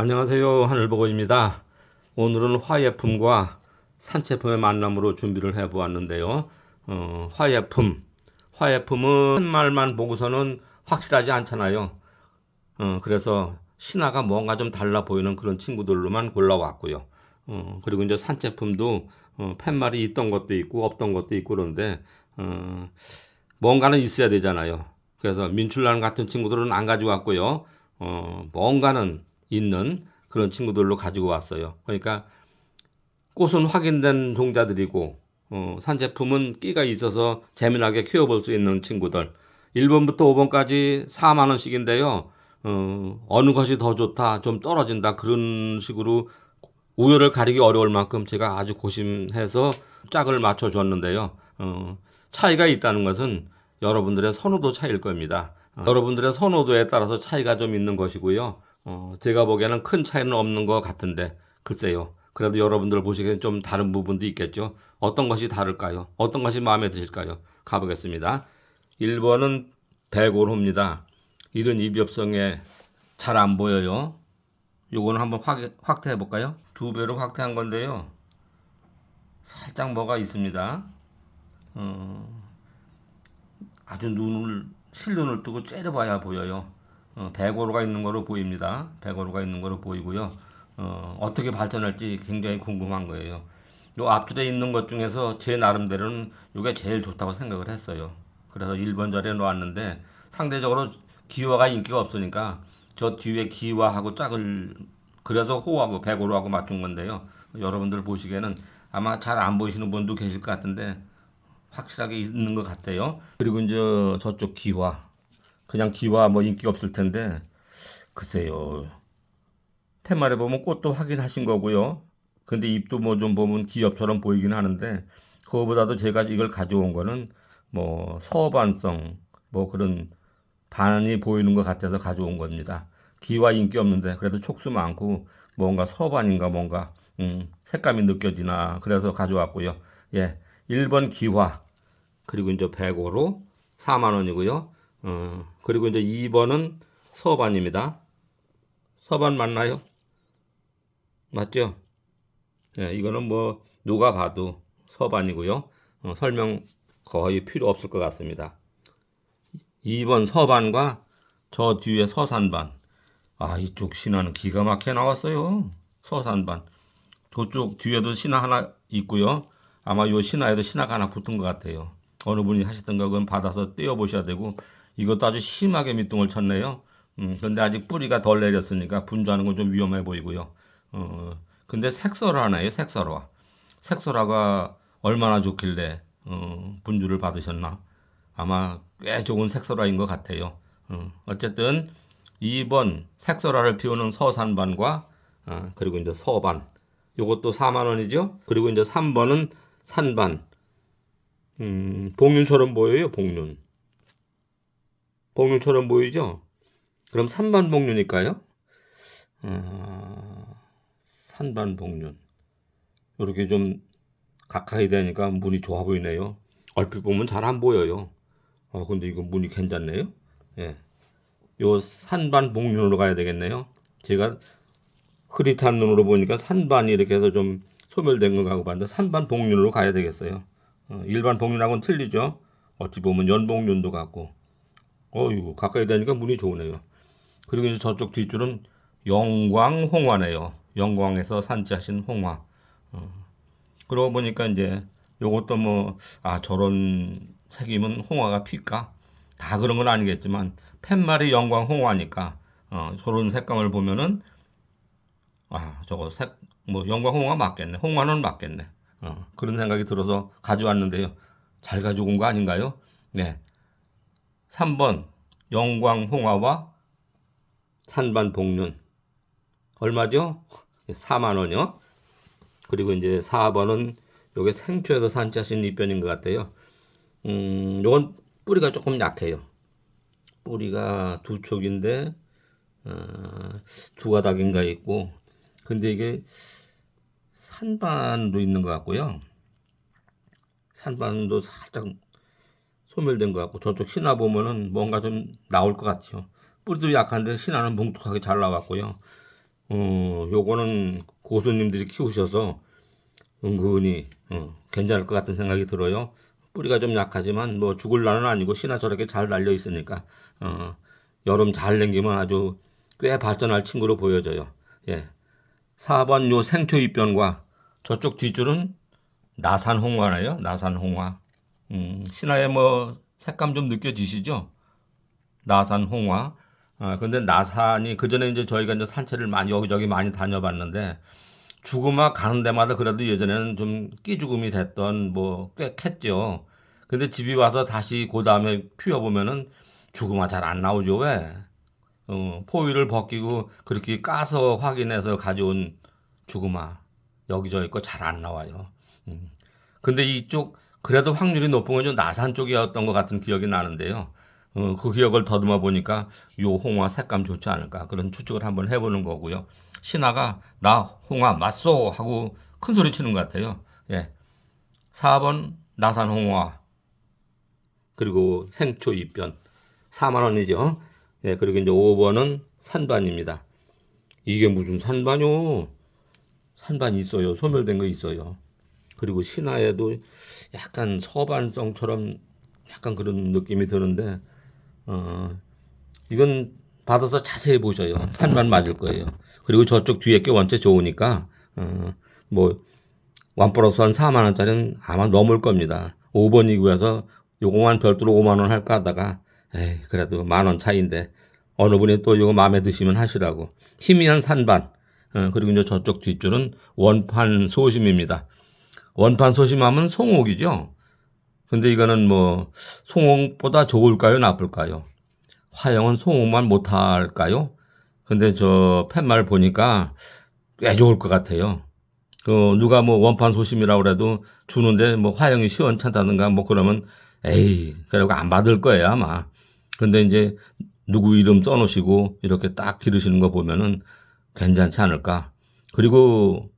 안녕하세요. 하늘보고입니다. 오늘은 화예품과 산채품의 만남으로 준비를 해보았는데요. 어, 화예품. 화예품은 한 말만 보고서는 확실하지 않잖아요. 어, 그래서 신화가 뭔가 좀 달라 보이는 그런 친구들로만 골라왔고요. 어, 그리고 이제 산채품도 어, 팻말이 있던 것도 있고 없던 것도 있고 그런데 어, 뭔가는 있어야 되잖아요. 그래서 민출란 같은 친구들은 안 가지고 왔고요. 어, 뭔가는 있는 그런 친구들로 가지고 왔어요. 그러니까 꽃은 확인된 종자들이고 어, 산제품은 끼가 있어서 재미나게 키워볼 수 있는 친구들. 1번부터 5번까지 4만 원씩인데요. 어, 어느 것이 더 좋다, 좀 떨어진다 그런 식으로 우열을 가리기 어려울 만큼 제가 아주 고심해서 짝을 맞춰 줬는데요. 어, 차이가 있다는 것은 여러분들의 선호도 차이일 겁니다. 어, 여러분들의 선호도에 따라서 차이가 좀 있는 것이고요. 어, 제가 보기에는 큰 차이는 없는 것 같은데 글쎄요. 그래도 여러분들 보시기엔 좀 다른 부분도 있겠죠. 어떤 것이 다를까요? 어떤 것이 마음에 드실까요? 가보겠습니다. 1번은 백골호입니다. 이런 입엽성에 잘 안 보여요. 요거는 한번 확, 확대해 볼까요? 두 배로 확대한 건데요. 살짝 뭐가 있습니다. 어, 아주 눈을 실눈을 뜨고 째려봐야 보여요. 어, 백오로가 있는 거로 보입니다. 백오로가 있는 거로 보이고요. 어, 어떻게 발전할지 굉장히 궁금한 거예요. 요 앞줄에 있는 것 중에서 제 나름대로는 이게 제일 좋다고 생각을 했어요. 그래서 1번 자리에 놓았는데 상대적으로 기와가 인기가 없으니까 저 뒤에 기와하고 짝을 그래서 호하고 백오로하고 맞춘 건데요. 여러분들 보시기에는 아마 잘 안 보이시는 분도 계실 것 같은데 확실하게 있는 것 같아요. 그리고 이제 저쪽 기와 그냥 기와 뭐 인기가 없을 텐데 글쎄요. 팻말에 보면 꽃도 확인하신 거고요. 근데 잎도 뭐 좀 보면 기엽처럼 보이긴 하는데 그거보다도 제가 이걸 가져온 거는 뭐 서반성 뭐 그런 반이 보이는 것 같아서 가져온 겁니다. 기와 인기 없는데 그래도 촉수 많고 뭔가 서반인가 뭔가 음, 색감이 느껴지나 그래서 가져왔고요. 예, 1번 기화 그리고 이제 105로 4만 원이고요. 어, 그리고 이제 2번은 서반입니다. 서반 맞나요? 맞죠? 예, 이거는 뭐 누가 봐도 서반이고요. 어, 설명 거의 필요 없을 것 같습니다. 2번 서반과 저 뒤에 서산반. 아, 이쪽 신화는 기가 막히게 나왔어요. 서산반. 저쪽 뒤에도 신화 하나 있고요. 아마 요 신화에도 신화가 하나 붙은 것 같아요. 어느 분이 하시던 거 그건 받아서 떼어 보셔야 되고 이것도 아주 심하게 밑둥을 쳤네요. 음, 근데 아직 뿌리가 덜 내렸으니까 분주하는 건 좀 위험해 보이고요. 어, 근데 색소라네요, 색소라. 색소라가 얼마나 좋길래 어, 분주를 받으셨나? 아마 꽤 좋은 색소라인 것 같아요. 어, 어쨌든 2번 색소라를 피우는 서산반과 아, 그리고 이제 서반 요것도 4만 원이죠. 그리고 이제 3번은 산반 음, 복륜처럼 보여요, 복륜. 복륜처럼 보이죠? 그럼 산반 복륜일까요? 어, 산반 복륜. 이렇게 좀 가까이 되니까 문이 좋아 보이네요. 얼핏 보면 잘 안 보여요. 어, 근데 이거 문이 괜찮네요. 예. 요 산반 복륜으로 가야 되겠네요. 제가 흐릿한 눈으로 보니까 산반이 이렇게 해서 좀 소멸된 거 가고 봤는데 산반 복륜으로 가야 되겠어요. 어, 일반 복륜하고는 틀리죠. 어찌 보면 연복륜도 같고. 어이구, 가까이 되니까 문이 좋으네요. 그리고 이제 저쪽 뒷줄은 영광홍화네요. 영광에서 산지하신 홍화. 어. 그러고 보니까 이제 요것도 뭐, 아, 저런 색이면 홍화가 필까? 다 그런 건 아니겠지만, 팻말이 영광 홍화니까, 어, 저런 색감을 보면은, 아, 저거 색, 뭐, 영광 홍화 맞겠네. 홍화는 맞겠네. 어, 그런 생각이 들어서 가져왔는데요. 잘 가져온 거 아닌가요? 네. 3번, 영광 홍화와 산반 복륜. 얼마죠? 4만 원이요. 그리고 이제 4번은 요게 생초에서 산치하신 잎변인 것 같아요. 음, 요건 뿌리가 조금 약해요. 뿌리가 두 촉인데, 어, 두 가닥인가 있고, 근데 이게 산반도 있는 것 같고요. 산반도 살짝 소멸된 것 같고, 저쪽 신화 보면은 뭔가 좀 나올 것 같아요. 뿌리도 약한데 신화는 뭉툭하게 잘 나왔고요. 어, 요거는 고수님들이 키우셔서 은근히 어, 괜찮을 것 같은 생각이 들어요. 뿌리가 좀 약하지만 뭐 죽을 날은 아니고 씨나 저렇게 잘 날려 있으니까 어, 여름 잘 냉기면 아주 꽤 발전할 친구로 보여져요. 예. 4번 요 생초 입변과 저쪽 뒷줄은 나산 홍화네요. 나산 홍화. 음, 신화에 뭐 색감 좀 느껴지시죠? 나산 홍화. 아, 근데 나산이 그 전에 이제 저희가 이제 산책을 많이 여기저기 많이 다녀봤는데 죽음아 가는 데마다 그래도 예전에는 좀 끼죽음이 됐던 뭐 꽤 캤죠. 근데 집이 와서 다시 그 다음에 피워 보면은 죽음아 잘 안 나오죠 왜? 어, 포위를 벗기고 그렇게 까서 확인해서 가져온 죽음아 여기저기 거 잘 안 나와요. 음. 근데 이쪽 그래도 확률이 높은 건 좀 나산 쪽이었던 것 같은 기억이 나는데요. 어, 그 기억을 더듬어 보니까 요 홍화 색감 좋지 않을까 그런 추측을 한번 해보는 거고요. 신하가 나 홍화 맞소 하고 큰 소리 치는 것 같아요. 예. 4번 나산 홍화 그리고 생초 입변 4만 원이죠. 예, 그리고 이제 5번은 산반입니다. 이게 무슨 산반요? 산반이 있어요. 소멸된 거 있어요. 그리고 신화에도 약간 서반성처럼 약간 그런 느낌이 드는데 어 이건 받아서 자세히 보셔요. 산반 맞을 거예요. 그리고 저쪽 뒤에 게 원체 좋으니까 어뭐 원 플러스 한 4만 원짜리는 아마 넘을 겁니다. 5번 이구에서 요거만 별도로 5만 원 할까 하다가 에이 그래도 만 원 차이인데 어느 분이 또 이거 마음에 드시면 하시라고 희미한 산반 어, 그리고 이제 저쪽 뒷줄은 원판 소심입니다. 원판 소심하면 송옥이죠. 근데 이거는 뭐 송옥보다 좋을까요, 나쁠까요? 화영은 송옥만 못할까요? 근데 저 팻말 보니까 꽤 좋을 것 같아요. 그 누가 뭐 원판 소심이라고 그래도 주는데 뭐 화영이 시원찮다든가 뭐 그러면 에이 그러고 안 받을 거예요 아마. 근데 이제 누구 이름 써놓으시고 이렇게 딱 기르시는 거 보면은 괜찮지 않을까. 그리고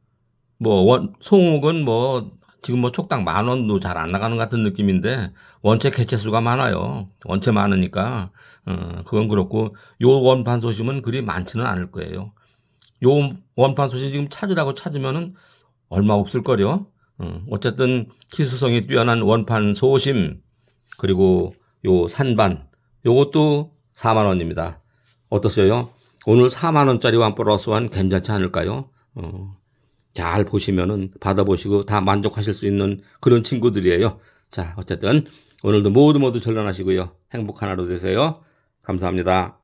뭐 원, 송옥은 뭐 지금 뭐 촉당 만 원도 잘 안 나가는 것 같은 느낌인데 원체 개체 수가 많아요. 원체 많으니까 어, 그건 그렇고 요 원판 소심은 그리 많지는 않을 거예요. 요 원판 소심 지금 찾으라고 찾으면은 얼마 없을 거려. 어, 어쨌든 희수성이 뛰어난 원판 소심 그리고 요 산반 요것도 4만 원입니다. 어떠세요? 오늘 4만 원짜리 원 플러스 원 괜찮지 않을까요? 어, 잘 보시면은 받아보시고 다 만족하실 수 있는 그런 친구들이에요. 자, 어쨌든 오늘도 모두 모두 전련하시고요. 행복한 하루 되세요. 감사합니다.